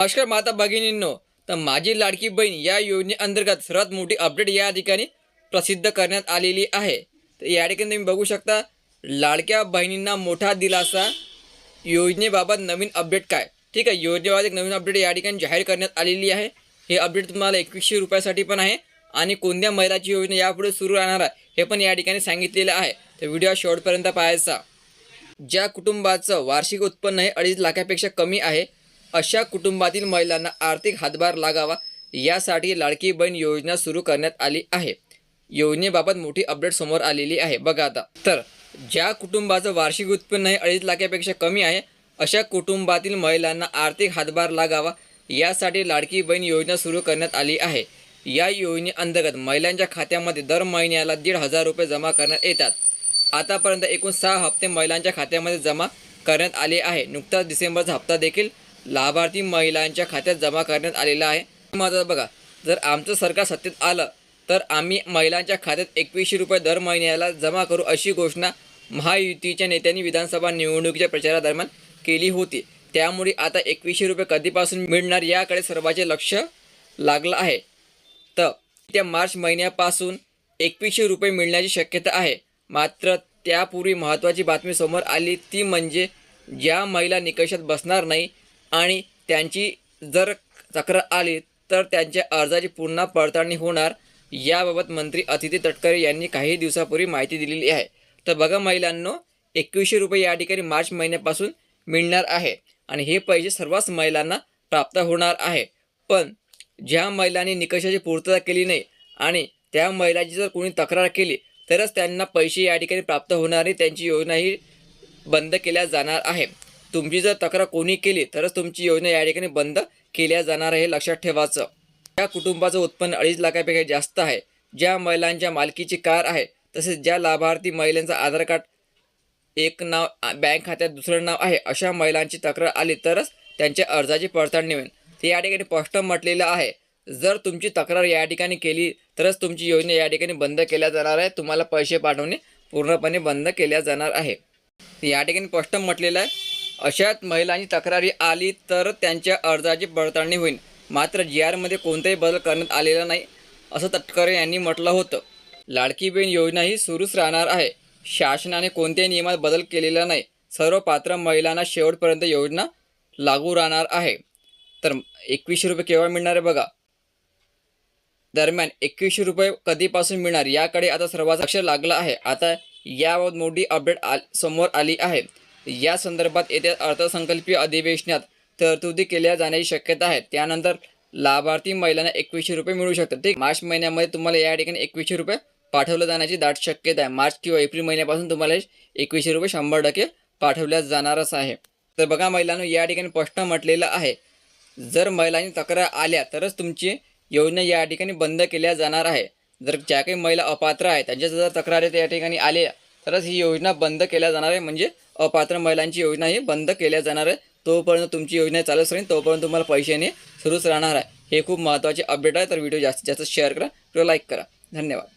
नमस्कार माता भगिनींनो तर माझी लाडकी बहीण या योजनेअंतर्गत सर्वात मोठी अपडेट या ठिकाणी प्रसिद्ध करण्यात आलेली आहे. तर या ठिकाणी तुम्ही बघू शकता लाडक्या बहिणींना मोठा दिलासा योजनेबाबत नवीन अपडेट काय? ठीक आहे योजनेबाबत एक नवीन अपडेट या ठिकाणी जाहीर करण्यात आलेली आहे. हे अपडेट तुम्हाला एकवीसशे रुपयासाठी पण आहे आणि कोणत्या महिलाची योजना यापुढे सुरू राहणार आहे हे पण या ठिकाणी सांगितलेलं आहे. तर व्हिडिओ शेवटपर्यंत पाहायचा. ज्या कुटुंबाचं वार्षिक उत्पन्न हे अडीच लाखापेक्षा कमी आहे अशा कुटुंबातील महिलांना आर्थिक हातभार लागावा यासाठी लाडकी बहीण योजना सुरू करण्यात आली आहे. योजनेबाबत मोठी अपडेट समोर आलेली आहे. बघा आता. तर ज्या कुटुंबाचं वार्षिक उत्पन्न हे अडीच लाखापेक्षा कमी आहे अशा कुटुंबातील महिलांना आर्थिक हातभार लागावा यासाठी लाडकी बहीण योजना सुरू करण्यात आली आहे. या योजनेअंतर्गत महिलांच्या खात्यामध्ये दर महिन्याला दीड हजार रुपये जमा करण्यात येतात. आतापर्यंत एकूण सहा हप्ते महिलांच्या खात्यामध्ये जमा करण्यात आले आहे. नुकताच डिसेंबरचा हप्ता देखील लाभार्थी महिलांच्या खात्यात जमा करण्यात आलेला आहे. माझं बघा जर आमचं सरकार सत्तेत आलं तर आम्ही महिलांच्या खात्यात एकवीसशे रुपये दर महिन्याला जमा करू अशी घोषणा महायुतीच्या नेत्यांनी विधानसभा निवडणुकीच्या प्रचारादरम्यान केली होती. त्यामुळे आता एकवीसशे रुपये कधीपासून मिळणार याकडे सर्वांचे लक्ष लागलं आहे. तर त्या मार्च महिन्यापासून एकवीसशे रुपये मिळण्याची शक्यता आहे. मात्र त्यापूर्वी महत्त्वाची बातमी समोर आली ती म्हणजे ज्या महिला निकषात बसणार नाही आणि त्यांची जर तक्रार आली तर त्यांच्या अर्जाची पुन्हा पडताळणी होणार. याबाबत मंत्री अतिथी तटकरे यांनी काही दिवसापूर्वी माहिती दिलेली आहे. तर बघा महिलांनो एकवीसशे रुपये या ठिकाणी मार्च महिन्यापासून मिळणार आहे आणि हे पैसे सर्वच महिलांना प्राप्त होणार आहे. पण ज्या महिलांनी निकषाची पूर्तता केली नाही आणि त्या महिलाची जर कोणी तक्रार केली तरच त्यांना पैसे या ठिकाणी प्राप्त होणार आणि त्यांची योजना ही बंद केल्या जाणार आहे. तुमची जर तक्रार कोणी केली तरच तुमची योजना या ठिकाणी बंद केल्या जाणार आहे लक्षात ठेवायचं. त्या कुटुंबाचं उत्पन्न अडीच लाखापेक्षा जास्त आहे. ज्या महिलांच्या मालकीची कार आहे तसेच ज्या लाभार्थी महिलांचं आधार कार्ड एक नाव बँक खात्यात दुसरं नाव आहे अशा महिलांची तक्रार आली तरच त्यांच्या अर्जाची पडताळणी होईल ते या ठिकाणी स्पष्ट म्हटलेलं आहे. जर तुमची तक्रार या ठिकाणी केली तरच तुमची योजना या ठिकाणी बंद केल्या जाणार आहे. तुम्हाला पैसे पाठवणे पूर्णपणे बंद केल्या जाणार आहे. या ठिकाणी स्पष्ट म्हटलेलं आहे. अशात महिलांची तक्रारी आली तर त्यांच्या अर्जाची पडताळणी होईल. मात्र जी आरमध्ये कोणताही बदल करण्यात आलेला नाही असं तटकरे यांनी म्हटलं होतं. लाडकी बहीण योजनाही सुरूच राहणार आहे. शासनाने कोणत्याही नियमात बदल केलेला नाही. सर्व पात्र महिलांना शेवटपर्यंत योजना लागू राहणार आहे. तर एकवीसशे रुपये केव्हा मिळणार आहे बघा. दरम्यान एकवीसशे रुपये कधीपासून मिळणार याकडे आता सर्वांचं लक्ष लागलं आहे. आता याबाबत मोठी अपडेट आ समोर आली आहे. या संदर्भात येत्या अर्थसंकल्पीय अधिवेशनात तरतुदी केल्या जाण्याची शक्यता आहे. त्यानंतर लाभार्थी महिलांना एकवीसशे रुपये मिळू शकतात. ठीक मार्च महिन्यामध्ये तुम्हाला या ठिकाणी एकवीसशे रुपये पाठवलं जाण्याची दाट शक्यता आहे. मार्च किंवा एप्रिल महिन्यापासून तुम्हाला एकवीसशे रुपये शंभर टक्के पाठवल्या जाणारच आहे. तर बघा महिलांनो या ठिकाणी प्रश्न म्हटलेलं आहे. जर महिलांनी तक्रार आल्या तरच तुमची योजना या ठिकाणी बंद केल्या जाणार आहे. जर ज्या काही महिला अपात्र आहेत त्यांच्या जर तक्रारी त्या ठिकाणी आल्या तरच ही योजना बंद केल्या जाणार आहे. म्हणजे अपात्र महिलांची योजना ही बंद केल्या जाणार आहे. तोपर्यंत तुमची योजना चालूच राहील तोपर्यंत तुम्हाला पैशाने सुरूच राहणार आहे. हे खूप महत्त्वाचे अपडेट आहे. तर व्हिडिओ जास्तीत जास्त शेअर करा किंवा लाईक करा. धन्यवाद.